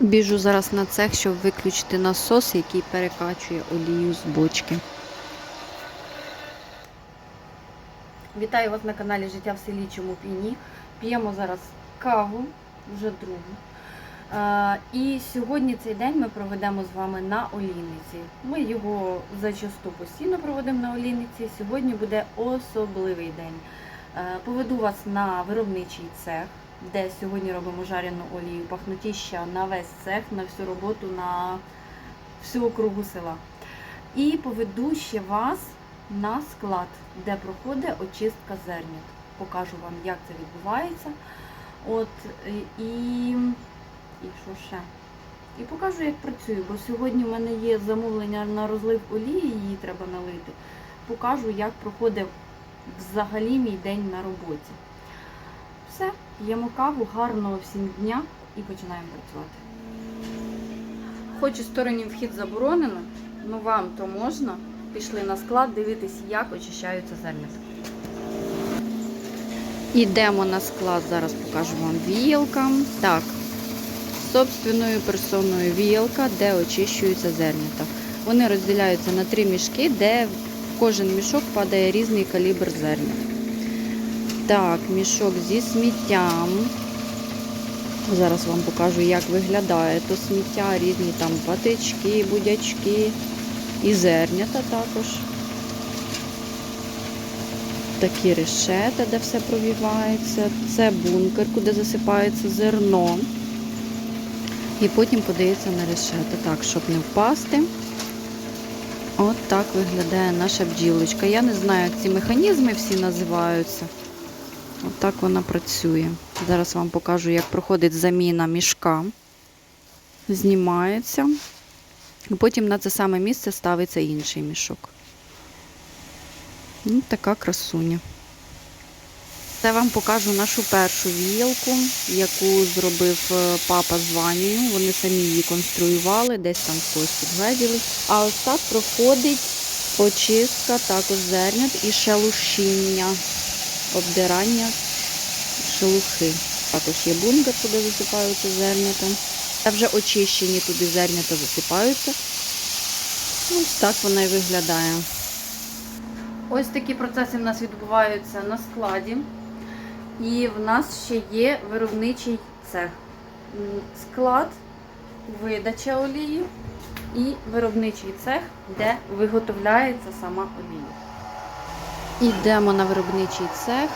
Біжу зараз на цех, щоб виключити насос, який перекачує олію з бочки. Вітаю вас на каналі Життя в селі Чому Піні. П'ємо зараз каву, вже другу. І сьогодні цей день ми проведемо з вами на олійниці. Ми його зачасту постійно проводимо на олійниці. Сьогодні буде особливий день. Поведу вас на виробничий цех, де сьогодні робимо жарену олію, пахнутіща на весь цех, на всю роботу, на всю округу села. І поведу ще вас на склад, де проходить очистка зернят. Покажу вам, як це відбувається. От і, і що ще? І покажу, як працюю, бо сьогодні в мене є замовлення на розлив олії, її треба налити. Покажу, як проходить взагалі мій день на роботі. Все, п'ємо каву, гарного всім дня і починаємо працювати. Хоч і стороні вхід заборонено, ну вам то можна. Пішли на склад дивитись, як очищаються зернята. Йдемо на склад, зараз покажу вам віялка. Так, собственною персоною віялка, де очищуються зернята. Вони розділяються на три мішки, де в кожен мішок падає різний калібр зернят. Так, мішок зі сміттям. Зараз вам покажу, як виглядає то сміття, різні там патички, будячки і зернята також. Такі решета, де все провівається. Це бункер, куди засипається зерно. І потім подається на решета. Так, щоб не впасти. От так виглядає наша бджілочка. Я не знаю, як ці механізми всі називаються. От вона працює. Зараз вам покажу, як проходить заміна мішка. Знімається. Потім на це саме місце ставиться інший мішок. Ну, така красуня. Це вам покажу нашу першу віялку, яку зробив е, папа з Ванією. Вони самі її конструювали, десь там когось підгледіли. А ось так проходить очистка також зернят і шелушіння, обдирання шелухи. Також є бункер, куди засипаються зернята. Та вже очищені туди зернята засипаються. Ось так вона і виглядає. Ось такі процеси в нас відбуваються на складі. І в нас ще є виробничий цех. Склад, видача олії і виробничий цех, де виготовляється сама олія. Йдемо на виробничий цех.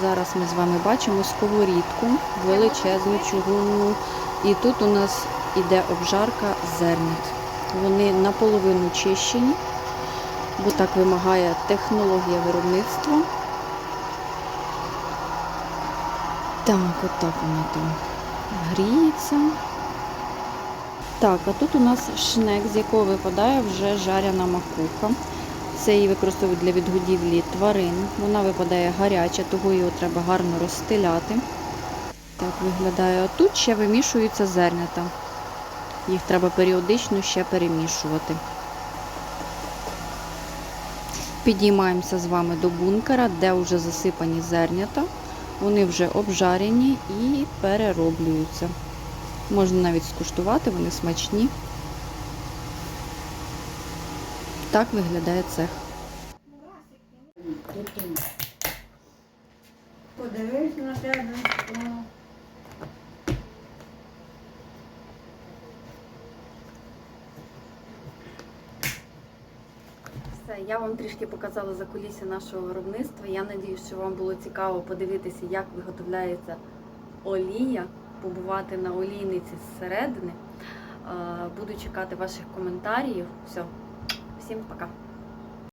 Зараз ми з вами бачимо сковорідку, величезну чугунну. І тут у нас іде обжарка зернят. Вони наполовину чищені, бо так вимагає технологія виробництва. Так, отак вона там гріється. Так, а тут у нас шнек, з якого випадає вже жаряна макуха. Це її використовують для відгодівлі тварин. Вона випадає гаряча, того його треба гарно розстеляти. Так виглядає. А тут ще вимішуються зернята. Їх треба періодично ще перемішувати. Підіймаємося з вами до бункера, де вже засипані зернята. Вони вже обжарені і перероблюються. Можна навіть скуштувати, вони смачні. Так виглядає цех. Подивись на тебе. Все, я вам трішки показала за кулісся нашого виробництва. Я сподіваюся, що вам було цікаво подивитися, як виготовляється олія, побувати на олійниці зсередини. Буду чекати ваших коментарів. Все, всім пока.